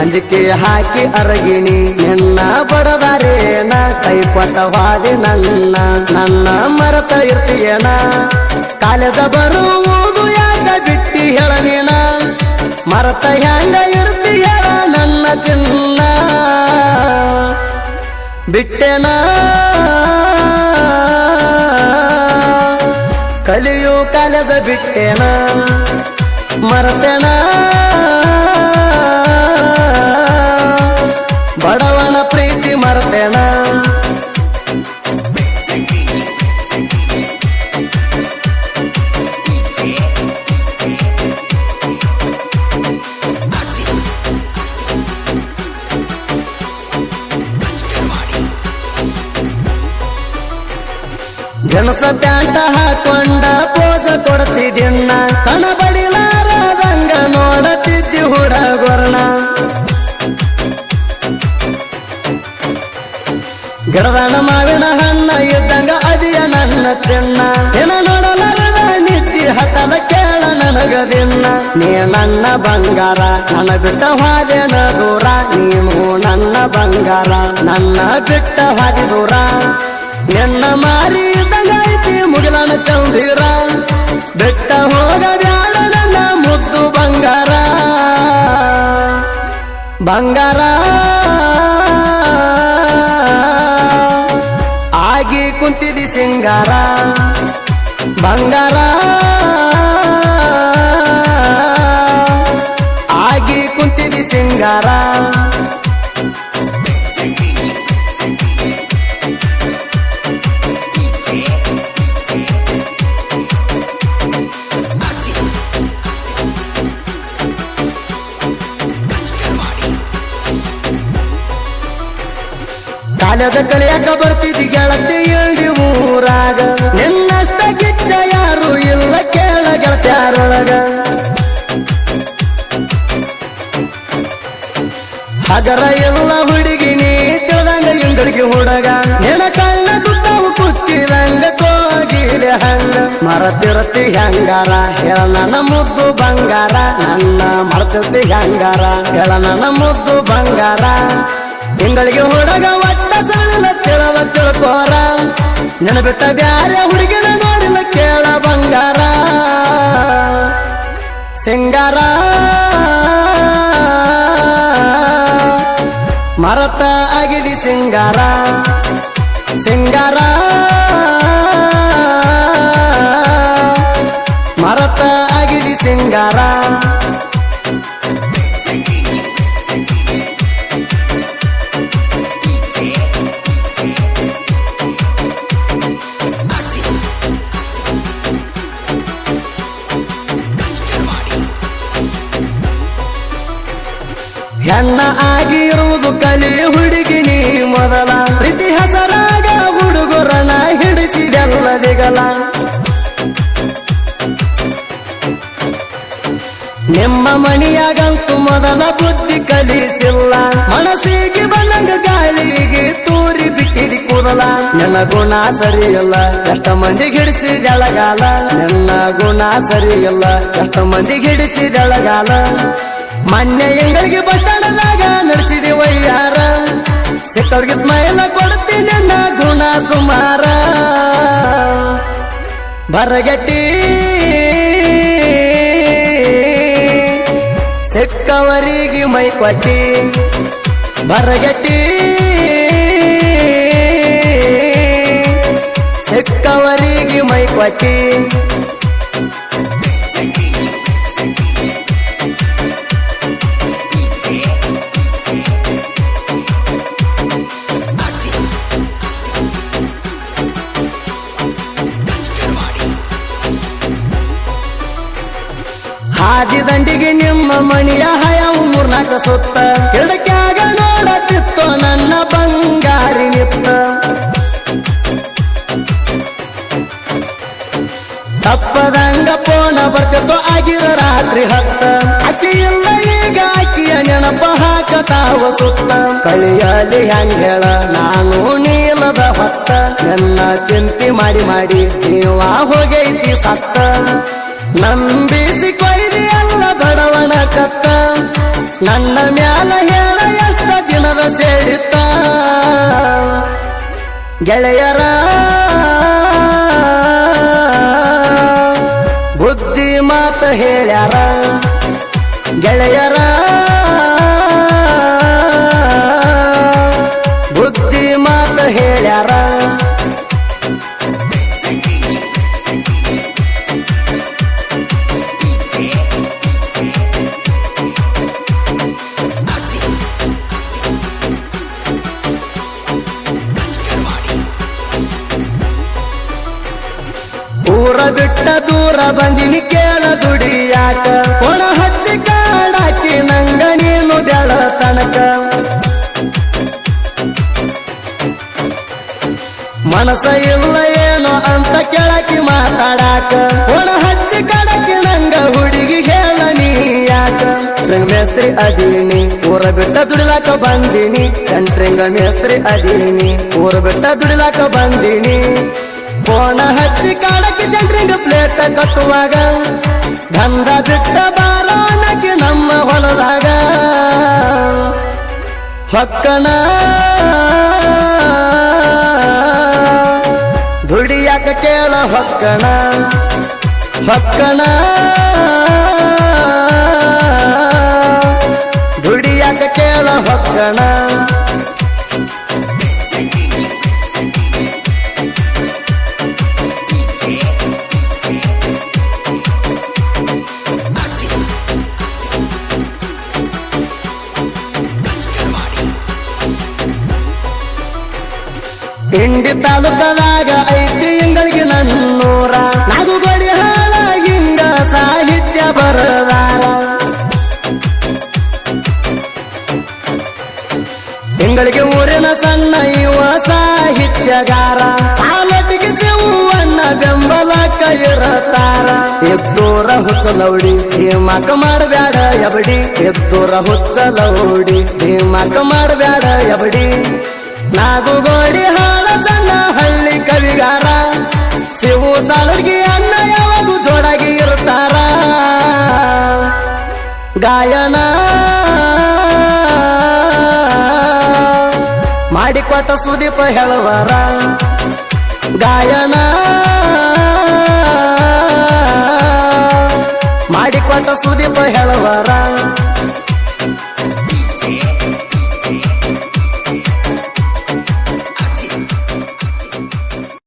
ಅಂಜಿಕೆ ಹಾಕಿ ಅರಗಿಣಿ ನಿನ್ನ ಕೈ ಪಟವಾದಿ ನನ್ನ ನನ್ನ ಮರತ ಇರ್ತೀಯನ? ಕಾಲದ ಬರುವುದು ಯಾಕ ಬಿಟ್ಟಿ ಹೇಳ ನೀನ ಮರತ ಹ್ಯಾಂಗ ಇರ್ತಿ ನನ್ನ ಚಿನ್ನ? ಬಿಟ್ಟೆನ? ಕಲಿಯು ಕಾಲದ ಬಿಟ್ಟೆನ? ಮರತೆನ? ಜನಸ ಪ್ಯಾಂಟ ಹಾಕೊಂಡ ಪೋಜ ಕೊಡ್ತಿದ್ದಿನ್ನ ಕಣ ಬಡಿಲಾರದಂಗ ನೋಡತಿದ್ದಿ ಹುಡಗೊರ್ಣ ಗಿಡದನ ಮಾವಿನ ಹಣ್ಣ ಇದ್ದಂಗ ಅದಿಯ ನನ್ನ ಚೆನ್ನ ಏನ ನೋಡಲಾರದ ನಿದ್ದಿ ಹಠಲ ಕೇಳ ನನಗದಿನ್ನ ನೀ ನನ್ನ ಬಂಗಾರ ನನ್ನ ಬಿಟ್ಟ ಹಾದೇನ ದೂರ. ನೀನು ನನ್ನ ಬಂಗಾರ, ನನ್ನ ಬಿಟ್ಟ ಹಾದಿ ದೂರ. ನಿನ್ನ ಮಾರಿ ಇದ್ದಂಗ ಐತಿ ಮುಗಿಲನ ಚೌಧೀರ ಬೆಟ್ಟ ಹೋಗ ಬ್ಯಾಡ ನನ್ನ ಮುದ್ದು ಬಂಗಾರ. ಬಂಗಾರ. ಆಗಿ ಕುಂತಿದಿ ಸಿಂಗಾರ. ಬಂಗಾರ. ಕಾಲದ ಕಳೆಯಕ ಬರ್ತಿದ್ದಿ ಗೆಳತಿ ಎಲ್ಡಿ ಊರಾಗ. ನಿನ್ನಷ್ಟ ಕಿಚ್ಚ ಯಾರು ಇಲ್ಲ ಕೇಳ ಗೆಳತ್ಯಾರೊಳಗ. ಅದರ ಎಲ್ಲ ಹುಡುಗಿ ನೀ ತಿಳಿದಂಗ ಇಂಗಳಿಗೆ ಹುಡುಗ. ನೆನ ಕಣ್ಣ ದುಡ್ಡವು ಕುತ್ತಿದಂಗ ಕೋಗಿಲೆ ಹಂಗ. ಮರತಿರತಿ ಹೆಂಗಾರ, ಹೇಳ ನನ್ನ ಮುದ್ದು ಬಂಗಾರ, ನನ್ನ ಮರತಿರ್ತಿ ಹೆಂಗಾರ, ಹೇಳ ನನ್ನ ಮುದ್ದು ಬಂಗಾರ. ತಿಂಗಳಿಗೆ ತಿಳ್ಕೋರ. ನೆನಬಿಟ್ಟ ಬ್ಯಾರೆ ಹುಡುಗಿನ ನೋಡಿಲ್ಲ ಕೇಳ ಬಂಗಾರ. ಸಿಂಗಾರ. ಮರತ ಆಗಿದಿ ಸಿಂಗಾರ. ಸಿಂಗಾರ. ಮರತ ಆಗಿದಿ ಸಿಂಗಾರ. ಹೆಣ್ಣ ಆಗಿರುವುದು ಕಲಿ ಹುಡುಗಿನಿ ಮೊದಲ. ಪ್ರೀತಿ ಹೆಸರಾಗ ಹುಡುಗರನ ಹಿಡಿಸಿದೆಲ್ಲ ನಿಮ್ಮ ಮಣಿಯಾಗಂತೂ ಮೊದಲ ಬುದ್ಧಿ ಕಲಿಸಿಲ್ಲ. ಮನಸ್ಸಿಗೆ ಬಂದಂಗ ಗಾಳಿಗೆ ತೂರಿ ಬಿಟ್ಟಿರಿ ಕೂದಲ. ನನ್ನ ಗುಣ ಸರಿಯಲ್ಲ, ಎಷ್ಟ ಮಂದಿ ಗಿಡಿಸಿದಳಗಾಲ ನನ್ನ ಗುಣ ಸರಿಯಲ್ಲ, ಎಷ್ಟ ಮಂದಿ ಹಿಡಿಸಿದೆಳಗಾಲ. ಮೊನ್ನೆ ಎಂಗಳಿಗೆ ಬಟ್ಟಣದಾಗ ನಡೆಸಿದೆ ವಯ್ಯಾರ ಸಿಕ್ಕವ್ರಿಗೆ ಸ್ಮೈಲ ಕೊಡ್ತೀನಿ ನನ್ನ ಗುಣ ಸುಮಾರ. ಬರಗಟ್ಟಿ. ಸಿಕ್ಕವರಿಗೆ ಮೈ ಕೊಟ್ಟಿ. ಬರಗಟ್ಟಿ. ಸಿಕ್ಕವರಿಗೆ ಮೈ ಕೊಟ್ಟಿ. ದಂಡಿಗೆ ನಿಮ್ಮ ಮಣಿಯ ಹಯವು ಮೂರ್ನಾಕ ಸುತ್ತ. ಎಡಕ್ಯಾಗ ನೋಡತಿತ್ತು ನನ್ನ ಬಂಗಾರಿ ನಿತ್ತ. ತಪ್ಪದಂಗ ಪೋನ ಬರ್ತಿತ್ತು ಆಗಿರ ರಾತ್ರಿ ಹತ್ತ. ಅಕ್ಕಿ ಇಲ್ಲ ಈಗ ಅಕ್ಕಿಯ ನೆನಪ ಹಾಕತಾವ ಸುತ್ತ ಕಳಿಯಲಿ ಹಂಗೇಳ, ನಾನು ನೀಲದ ಹೊತ್ತ. ನನ್ನ ಚಿಂತೆ ಮಾಡಿ ಮಾಡಿ ಜೀವ ಹೋಗೈತಿ ಸತ್ತ. ನಂಬಿಸಿ ನನ್ನ ಮ್ಯಾಲ ಹೇಳ ಎಷ್ಟ ದಿನದ ಸೇಡಿತ್ತ ಗೆಳೆಯರ ಬುದ್ಧಿ ಮಾತ ಹೇಳ್ಯಾರ? ಗೆಳೆಯರ ಊರ ಬಿಟ್ಟ ದೂರ ಬಂದಿನಿ ಕೇಳ ದುಡಿಯಾಕ ಒಣ ಹಚ್ಚಿ ಕಾಡಾಕಿ ನಂಗ ನೀನು ಬೆಳ ತನಕ. ಮನಸ ಇಲ್ಲ ಏನೋ ಅಂತ ಕೆಳಕಿ ಮಾತಾಡಾಕ. ಒಣ ಹಚ್ಚಿ ಕಡಕಿ ನಂಗ ಹುಡುಗಿ ಹೇಳ ನೀ ಯಾಕ? ಮೇಸ್ತ್ರಿ ಅದೀನಿ, ಊರ ಬಿಟ್ಟ ದುಡಿಲಾಕ ಬಂದಿನಿ. ಸೆಂಟ್ರಿಂಗ ಮೇಸ್ತ್ರಿ ಅದೀನಿ, ಊರ ಬಿಟ್ಟ ದುಡಿಲಾಕ ಬಂದಿನಿ. ಫೋನ ಹಚ್ಚಿ ಕಾಡಕ್ಕೆ ಸೆಂಟ್ರಿಂಗ್ ಪ್ಲೇಟ ಕಟ್ಟುವಾಗ, ಗಂಧ ಬಿಟ್ಟ ಬಾರಾನಕ್ಕೆ ನಮ್ಮ ಹೊಲದಾಗ. ಹಕ್ಕಣ, ದುಡಿಯಾಕ ಕೇಳ ಹೊಕ್ಕಣ ಹೊಕ್ಕಣ. ದುಡಿಯಾಕ ಕೇಳ ಹೊಕ್ಕಣ. ಇಂಡಿ ತಾಲೂಕದಾಗ ಐತಿ ಇಂಗಳಿಗೆ ನನ್ನೂರ ನಾಗು ಗಡಿ ಹಾಲಾಗಿಂಗ ಸಾಹಿತ್ಯ ಬರದಾರ. ತಿಂಗಳಿಗೆ ಊರಿನ ಸಣ್ಣ ಯುವ ಸಾಹಿತ್ಯಗಾರ. ಸಾಲಟಿಗೆ ಸಿವ್ವನ್ನ ಬೆಂಬಲ ಇರತಾರ. ಎದ್ದೂರ ಹುಚ್ಚಲೌಡಿ ಧೀಮಕ ಮಾಡಬ್ಯಾಡ ಎಬಡಿ. ಎದ್ದೂರ ಹುಚ್ಚಲೌಡಿ ಧೀಮಕ ಮಾಡಬ್ಯಾಡ ಎಬಡಿ. ನಾಗುಗೋಡಿ ಹಾಳ ಸಣ್ಣ ಹಳ್ಳಿ ಕವಿಗಾರ. ಶಿವು ಸಾಲಿಗೆ ಅನ್ನ ಯಾವಾಗೂ ಜೋಡಾಗಿ ಇರ್ತಾರ. ಗಾಯನ ಮಾಡಿಕೊಟ್ಟ ಸುದೀಪ ಹೇಳುವರ. ಗಾಯನ ಮಾಡಿಕೊಟ್ಟ ಸುದೀಪ ಹೇಳುವರ.